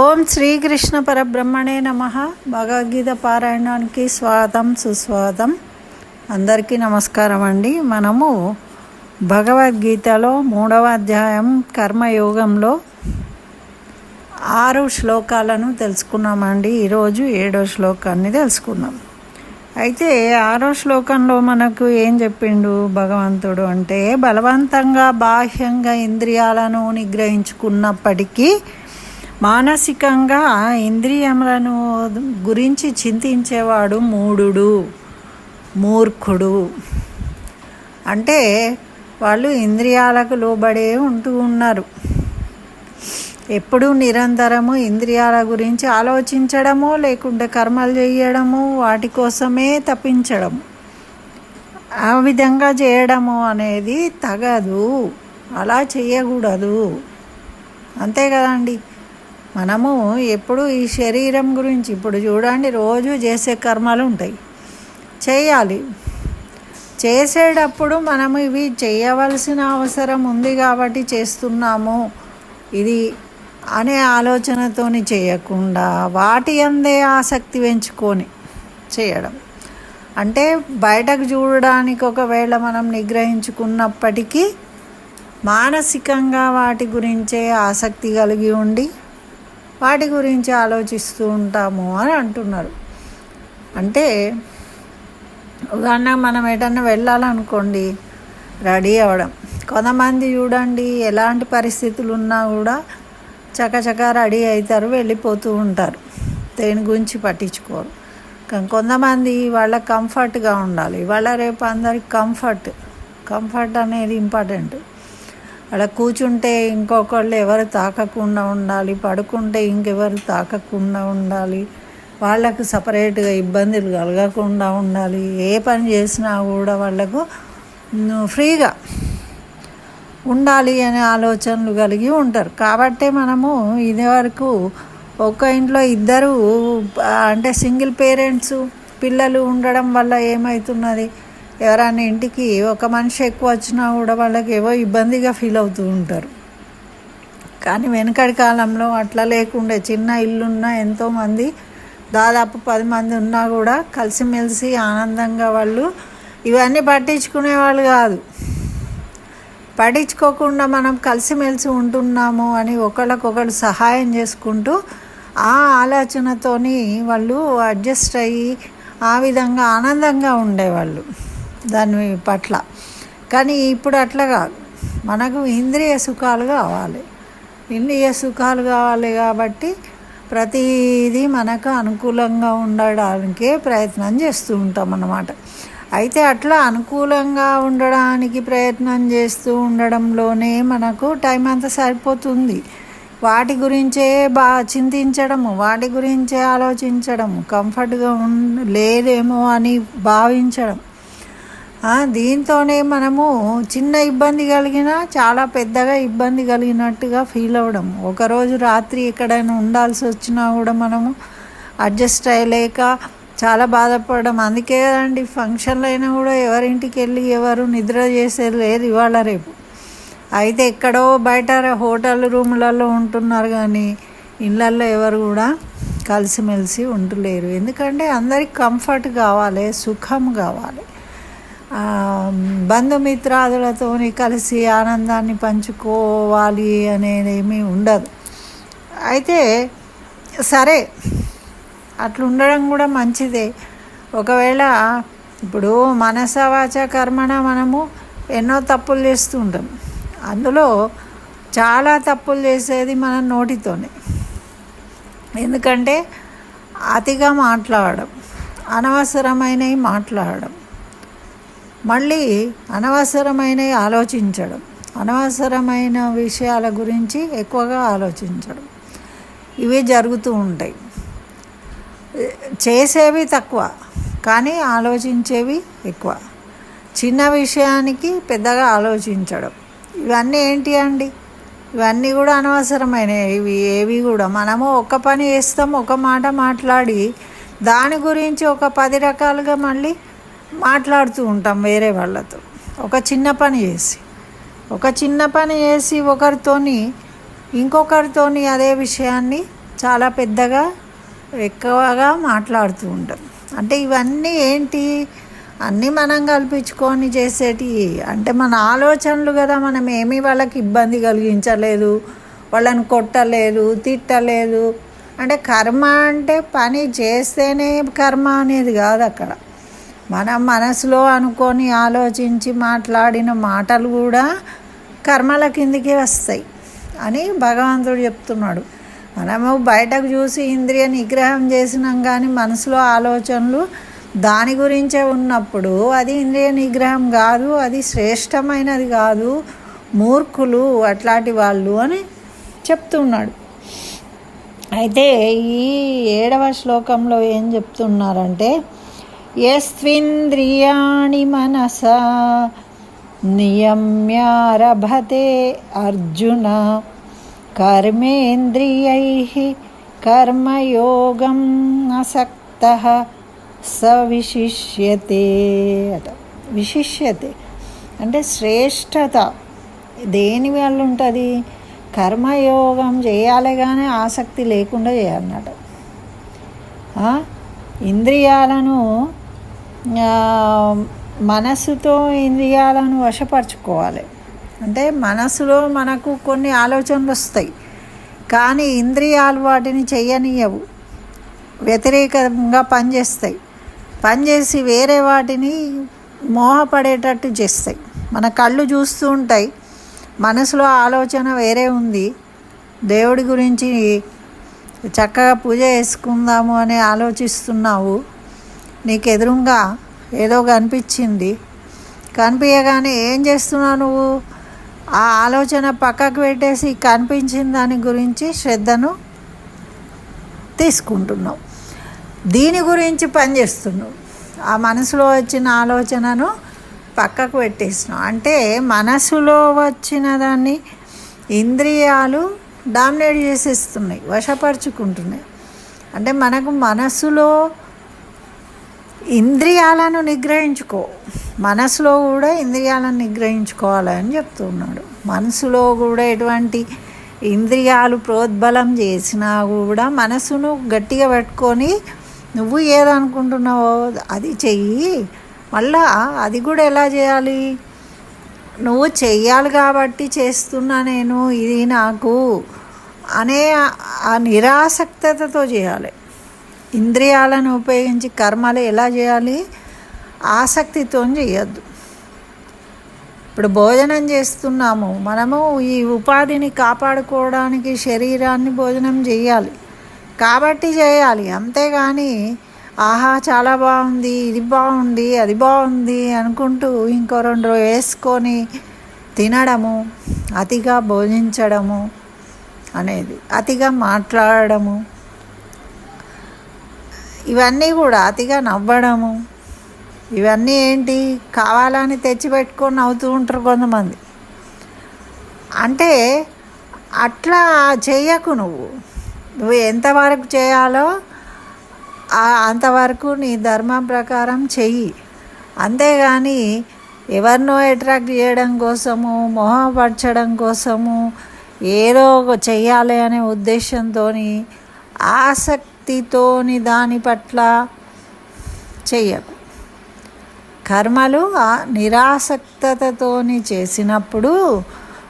ఓం శ్రీకృష్ణ పరబ్రహ్మణే నమ. భగవద్గీత పారాయణానికి స్వాగతం సుస్వాగతం. అందరికీ నమస్కారం అండి. మనము భగవద్గీతలో మూడవ అధ్యాయం కర్మయోగంలో ఆరు శ్లోకాలను తెలుసుకున్నామండి. ఈరోజు ఏడో శ్లోకాన్ని తెలుసుకున్నాం అయితే ఆరో శ్లోకంలో మనకు ఏం చెప్పిండు భగవంతుడు అంటే బలవంతంగా బాహ్యంగా ఇంద్రియాలను నిగ్రహించుకున్నప్పటికీ మానసికంగా ఇంద్రియములను గురించి చింతించేవాడు మూఢుడు మూర్ఖుడు. అంటే వాళ్ళు ఇంద్రియాలకు లోబడే ఉంటూ ఉన్నారు. ఎప్పుడూ నిరంతరము ఇంద్రియాల గురించి ఆలోచించడము లేకుంటే కర్మలు చేయడము వాటి కోసమే తప్పించడం ఆ విధంగా చేయడము అనేది తగదు. అలా చేయకూడదు అంతే కదండి. మనము ఎప్పుడు ఈ శరీరం గురించి ఇప్పుడు చూడండి రోజు చేసే కర్మలు ఉంటాయి. చేయాలి. చేసేటప్పుడు మనము ఇవి చేయవలసిన అవసరం ఉంది కాబట్టి చేస్తున్నాము. ఇది అనే ఆలోచనతోని చేయకుండా వాటి అందే ఆసక్తి పెంచుకొని చేయడం. అంటే బయటకు చూడడానికి ఒకవేళ మనం నిగ్రహించుకున్నప్పటికీ మానసికంగా వాటి గురించే ఆసక్తి కలిగి ఉండి వాటి గురించి ఆలోచిస్తూ ఉంటాము అని అంటున్నారు. అంటే ఉదాహరణ మనం ఎటన్నా వెళ్ళాలనుకోండి రెడీ అవ్వడం. కొంతమంది చూడండి ఎలాంటి పరిస్థితులు ఉన్నా కూడా చకచక రెడీ అవుతారు వెళ్ళిపోతూ ఉంటారు. దేని గురించి పట్టించుకోరు. కానీ కొంతమంది వాళ్ళ కంఫర్ట్గా ఉండాలి. వాళ్ళ రేపు అందరికి కంఫర్ట్. కంఫర్ట్ అనేది ఇంపార్టెంట్. అలా కూర్చుంటే ఇంకొకళ్ళు ఎవరు తాకకుండా ఉండాలి పడుకుంటే ఇంకెవరు తాకకుండా ఉండాలి వాళ్ళకు సపరేట్గా ఇబ్బందులు కలగకుండా ఉండాలి ఏ పని చేసినా కూడా వాళ్ళకు ఫ్రీగా ఉండాలి అనే ఆలోచనలు కలిగి ఉంటారు. కాబట్టే మనము ఇది వరకు ఒక ఇంట్లో ఇద్దరు అంటే సింగిల్ పేరెంట్స్ పిల్లలు ఉండడం వల్ల ఏమవుతున్నది ఎవరైనా ఇంటికి ఒక మనిషి ఎక్కువ వచ్చినా కూడా వాళ్ళకి ఏవో ఇబ్బందిగా ఫీల్ అవుతూ ఉంటారు. కానీ వెనకటి కాలంలో అట్లా లేకుండే చిన్న ఇల్లున్న ఎంతోమంది దాదాపు పది మంది ఉన్నా కూడా కలిసిమెలిసి ఆనందంగా వాళ్ళు ఇవన్నీ పట్టించుకునే వాళ్ళు కాదు. పట్టించుకోకుండా మనం కలిసిమెలిసి ఉంటున్నాము అని ఒకళ్ళకొకళ్ళు సహాయం చేసుకుంటూ ఆ ఆలోచనతోని వాళ్ళు అడ్జస్ట్ అయ్యి ఆ విధంగా ఆనందంగా ఉండేవాళ్ళు. దాని పట్ల. కానీ ఇప్పుడు అట్లా కాదు. మనకు ఇంద్రియ సుఖాలు కావాలి. ఇంద్రియ సుఖాలు కావాలి కాబట్టి ప్రతిదీ మనకు అనుకూలంగా ఉండడానికే ప్రయత్నం చేస్తూ ఉంటాం అన్నమాట. అయితే అట్లా అనుకూలంగా ఉండడానికి ప్రయత్నం చేస్తూ ఉండడంలోనే మనకు టైం అంతా సరిపోతుంది. వాటి గురించే బా చింతించడము వాటి గురించే ఆలోచించడము కంఫర్ట్గా ఉన్ లేదేమో అని భావించడం. దీంతోనే మనము చిన్న ఇబ్బంది కలిగినా చాలా పెద్దగా ఇబ్బంది కలిగినట్టుగా ఫీల్ అవ్వడం ఒకరోజు రాత్రి ఎక్కడైనా ఉండాల్సి వచ్చినా కూడా మనము అడ్జస్ట్ అయ్యలేక చాలా బాధపడడం. అందుకే కదండి ఫంక్షన్లు అయినా కూడా ఎవరింటికి వెళ్ళి ఎవరు నిద్ర చేసేది లేదు ఇవాళ రేపు. అయితే ఎక్కడో బయట హోటల్ రూములలో ఉంటున్నారు కానీ ఇళ్ళల్లో ఎవరు కూడా కలిసిమెలిసి ఉండలేరు ఎందుకంటే అందరికి కంఫర్ట్ కావాలి సుఖం కావాలి. బంధుమిత్రాదులతో కలిసి ఆనందాన్ని పంచుకోవాలి అనేది ఉండదు. అయితే సరే అట్లుండడం కూడా మంచిదే. ఒకవేళ ఇప్పుడు మనసవాచ కర్మణ మనము ఎన్నో తప్పులు చేస్తూ ఉంటాం. అందులో చాలా తప్పులు చేసేది మన నోటితోనే. ఎందుకంటే అతిగా మాట్లాడడం అనవసరమైనవి మాట్లాడడం. మళ్ళీ అనవసరమైనవి ఆలోచించడం అనవసరమైన విషయాల గురించి ఎక్కువగా ఆలోచించడం. ఇవి జరుగుతూ ఉంటాయి. చేసేవి తక్కువ కానీ ఆలోచించేవి ఎక్కువ. చిన్న విషయానికి పెద్దగా ఆలోచించడం. ఇవన్నీ ఏంటి అండి? ఇవన్నీ కూడా అనవసరమైనవి. ఇవి ఏవి కూడా మనము ఒక పని చేస్తాం ఒక మాట మాట్లాడి దాని గురించి ఒక పది రకాలుగా మళ్ళీ మాట్లాడుతూ ఉంటాం వేరే వాళ్ళతో. ఒక చిన్న పని చేసి ఒక చిన్న పని చేసి ఒకరితోని ఇంకొకరితోని అదే విషయాన్ని చాలా పెద్దగా ఎక్కువగా మాట్లాడుతూ ఉంటాం. అంటే ఇవన్నీ ఏంటి? అన్నీ మనం కల్పించుకొని చేసేటి అంటే మన ఆలోచనలు కదా మనం ఏమీ వాళ్ళకి ఇబ్బంది కలిగించలేదు వాళ్ళని కొట్టలేదు తిట్టలేదు. అంటే కర్మ అంటే పని చేస్తేనే కర్మ అనేది కాదు అక్కడ. మనం మనసులో అనుకొని ఆలోచించి మాట్లాడిన మాటలు కూడా కర్మల కిందికి వస్తాయి అని భగవంతుడు చెప్తున్నాడు. మనము బయటకు చూసి ఇంద్రియ నిగ్రహం చేసినాం కానీ మనసులో ఆలోచనలు దాని గురించే ఉన్నప్పుడు అది ఇంద్రియ నిగ్రహం కాదు అది శ్రేష్టమైనది కాదు మూర్ఖులు అట్లాంటి వాళ్ళు అని చెప్తున్నాడు. అయితే ఈ ఏడవ శ్లోకంలో ఏం చెప్తున్నారంటే యస్వింద్రియాణి మనస. నియమ్యారభతే అర్జున. కర్మేంద్రియై కర్మయోగం అసక్త. స విశిష్యతే అట విశిష్యతే. అంటే శ్రేష్టత. దేని వల్ల ఉంటుంది కర్మయోగం చేయాలి కానీ ఆసక్తి లేకుండా చేయాలన్నట ఇంద్రియాలను మనసుతో ఇంద్రియాలను వశపరచుకోవాలి. అంటే మనసులో మనకు కొన్ని ఆలోచనలు వస్తాయి. కానీ ఇంద్రియాలు వాటిని చేయనీయవు వ్యతిరేకంగా పనిచేస్తాయి. పనిచేసి వేరే వాటిని మోహపడేటట్టు చేస్తాయి. మన కళ్ళు చూస్తూ ఉంటాయి. మనసులో ఆలోచన వేరే ఉంది. దేవుడి గురించి చక్కగా పూజ చేసుకుందాము అని ఆలోచిస్తున్నావు. నీకు ఎదురుగా ఏదో కనిపించింది కనిపించగానే ఏం చేస్తున్నావు నువ్వు? ఆ ఆలోచన పక్కకు పెట్టేసి కనిపించిన దాని గురించి శ్రద్ధను తీసుకుంటున్నావు. దీని గురించి పనిచేస్తున్నావు ఆ మనసులో వచ్చిన ఆలోచనను పక్కకు పెట్టేస్తున్నావు. అంటే మనసులో వచ్చిన దాన్ని ఇంద్రియాలు డామినేట్ చేసేస్తున్నాయి వశపరుచుకుంటున్నాయి. అంటే మనకు మనసులో ఇంద్రియాలను నిగ్రహించుకో. మనసులో కూడా ఇంద్రియాలను నిగ్రహించుకోవాలని చెప్తున్నాడు. మనసులో కూడా ఎటువంటి ఇంద్రియాలు ప్రోద్బలం చేసినా కూడా మనసును గట్టిగా పెట్టుకొని నువ్వు ఏదనుకుంటున్నావో అది చెయ్యి. మళ్ళా అది కూడా ఎలా చేయాలి? నువ్వు చెయ్యాలి కాబట్టి చేస్తున్నా నేను ఇది నాకు అనే ఆ నిరాసక్తతో చేయాలి. ఇంద్రియాలను ఉపయోగించి కర్మలు ఎలా చేయాలి? ఆసక్తితో చేయొద్దు. ఇప్పుడు భోజనం చేస్తున్నాము. మనము ఈ ఉపాధిని కాపాడుకోవడానికి శరీరాన్ని భోజనం చేయాలి. కాబట్టి చేయాలి. అంతేగాని ఆహా చాలా బాగుంది ఇది బాగుంది అది బాగుంది అనుకుంటూ ఇంకో రెండు వేసుకొని తినడము అతిగా భోజించడము అనేది అతిగా మాట్లాడడము ఇవన్నీ కూడా అతిగా నవ్వడము. ఇవన్నీ ఏంటి? కావాలని తెచ్చిపెట్టుకొని నవ్వుతూ ఉంటారు కొంతమంది. అంటే అట్లా చేయకు నువ్వు. నువ్వు ఎంతవరకు చేయాలో అంతవరకు నీ ధర్మం ప్రకారం చెయ్యి. అంతేగాని ఎవరినో అట్రాక్ట్ చేయడం కోసము మొహపరచడం కోసము ఏదో ఒక చెయ్యాలి అనే ఉద్దేశంతో ఆసక్తితోని దాని పట్ల చెయ్యకు. కర్మలు ఆ నిరాసక్తతతోని చేసినప్పుడు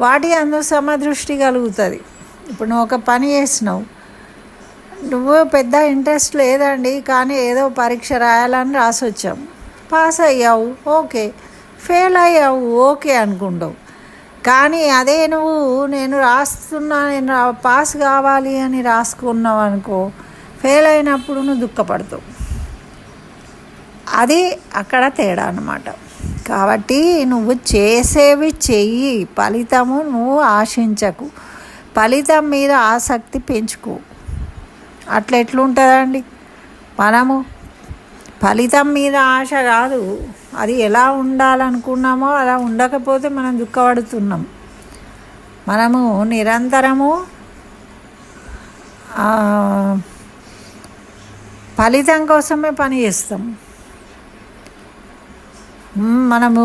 వాటి అందు సమదృష్టి కలుగుతుంది. ఇప్పుడు నువ్వు ఒక పని చేసినావు. నువ్వు పెద్ద ఇంట్రెస్ట్ లేదండి కానీ ఏదో పరీక్ష రాయాలని రాసొచ్చావు. పాస్ అయ్యావు ఓకే. ఫెయిల్ అయ్యావు ఓకే అనుకుంటావు. కానీ అదే నువ్వు నేను రాస్తున్నా నేను పాస్ కావాలి అని రాసుకున్నావు అనుకో ఫెయిల్ అయినప్పుడు నువ్వు దుఃఖపడతావు. అది అక్కడ తేడా అన్నమాట. కాబట్టి నువ్వు చేసేవి చెయ్యి. ఫలితము నువ్వు ఆశించకు. ఫలితం మీద ఆసక్తి పెంచుకో. అట్లా ఎట్లుంటుందండి? మనము ఫలితం మీద ఆశ కాదు. అది ఎలా ఉండాలనుకున్నామో అలా ఉండకపోతే మనం దుఃఖపడుతున్నాం. మనము నిరంతరము ఫలితం కోసమే పని చేస్తాం. మనము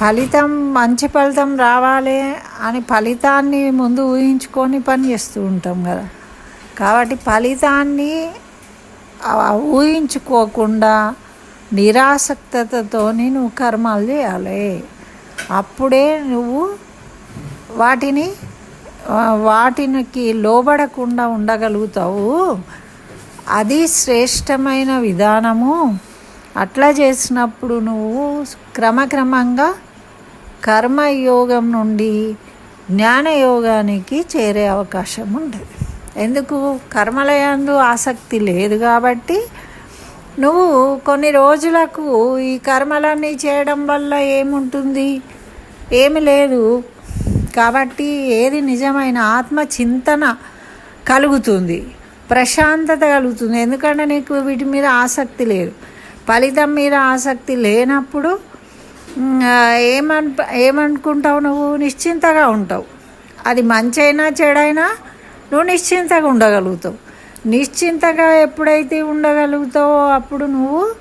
ఫలితం మంచి ఫలితం రావాలి అని ఫలితాన్ని ముందు ఊహించుకొని పని చేస్తూ ఉంటాం కదా. కాబట్టి ఫలితాన్ని ఊహించుకోకుండా నిరాసక్తతతోని నువ్వు కర్మాలు చేయాలి. అప్పుడే నువ్వు వాటిని వాటికి లోబడకుండా ఉండగలుగుతావు. అది శ్రేష్టమైన విధానము. అట్లా చేసినప్పుడు నువ్వు క్రమక్రమంగా కర్మయోగం నుండి జ్ఞానయోగానికి చేరే అవకాశం ఉంటుంది ఎందుకు? కర్మలయందు ఆసక్తి లేదు కాబట్టి నువ్వు కొన్ని రోజులకు ఈ కర్మలన్నీ చేయడం వల్ల ఏముంటుంది? ఏమి లేదు. కాబట్టి ఏది నిజమైన ఆత్మ చింతన కలుగుతుంది. ప్రశాంతత కలుగుతుంది. ఎందుకంటే నీకు వీటి మీద ఆసక్తి లేదు. ఫలితం మీద ఆసక్తి లేనప్పుడు ఏమను ఏమనుకుంటావు నువ్వు? నిశ్చింతగా ఉంటావు. అది మంచైనా చెడైనా నువ్వు నిశ్చింతగా ఉండగలుగుతావు. నిశ్చింతగా ఎప్పుడైతే ఉండగలుగుతావో అప్పుడు నువ్వు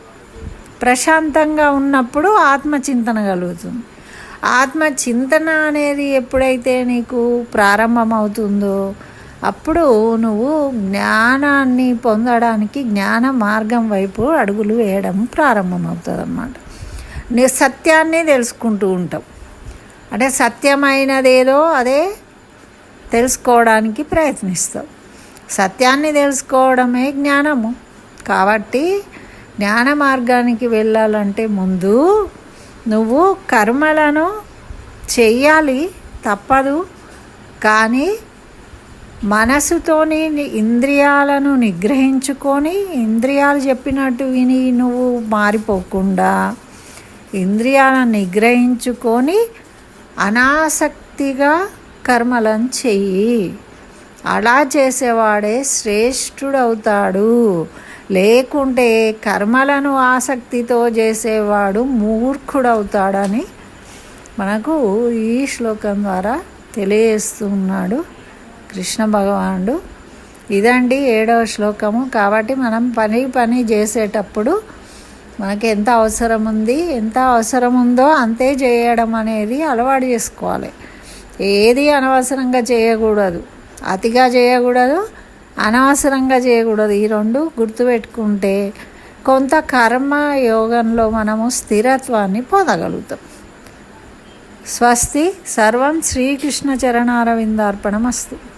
ప్రశాంతంగా ఉన్నప్పుడు ఆత్మచింతన కలుగుతుంది. ఆత్మ చింతన అనేది ఎప్పుడైతే నీకు ప్రారంభమవుతుందో అప్పుడు నువ్వు జ్ఞానాన్ని పొందడానికి జ్ఞాన మార్గం వైపు అడుగులు వేయడం ప్రారంభమవుతుంది అన్నమాట నీ సత్యాన్ని తెలుసుకుంటూ ఉంటావు. అంటే సత్యమైనదేదో అదే తెలుసుకోవడానికి ప్రయత్నిస్తావు. సత్యాన్ని తెలుసుకోవడమే జ్ఞానము. కాబట్టి జ్ఞాన మార్గానికి వెళ్ళాలంటే ముందు నువ్వు కర్మలను చెయ్యాలి తప్పదు. కానీ మనసుతోని ఇంద్రియాలను నిగ్రహించుకొని ఇంద్రియాలు చెప్పినట్టు విని నువ్వు మారిపోకుండా ఇంద్రియాలను నిగ్రహించుకొని అనాసక్తిగా కర్మలను చెయ్యి. అలా చేసేవాడే శ్రేష్ఠుడవుతాడు. లేకుంటే కర్మలను ఆసక్తితో చేసేవాడు మూర్ఖుడవుతాడని మనకు ఈ శ్లోకం ద్వారా తెలియజేస్తున్నాడు కృష్ణ భగవానుడు. ఇదండి ఏడవ శ్లోకము. కాబట్టి మనం పని పని చేసేటప్పుడు మనకి ఎంత అవసరం ఉంది ఎంత అవసరం ఉందో అంతే చేయడం అనేది అలవాటు చేసుకోవాలి. ఏది అనవసరంగా చేయకూడదు. అతిగా చేయకూడదు అనవసరంగా చేయకూడదు. ఈ రెండు గుర్తుపెట్టుకుంటే కొంత కర్మ యోగంలో మనము స్థిరత్వాన్ని పొందగలుగుతాం. స్వస్తి. సర్వం శ్రీకృష్ణ చరణారవిందార్పణమస్తు.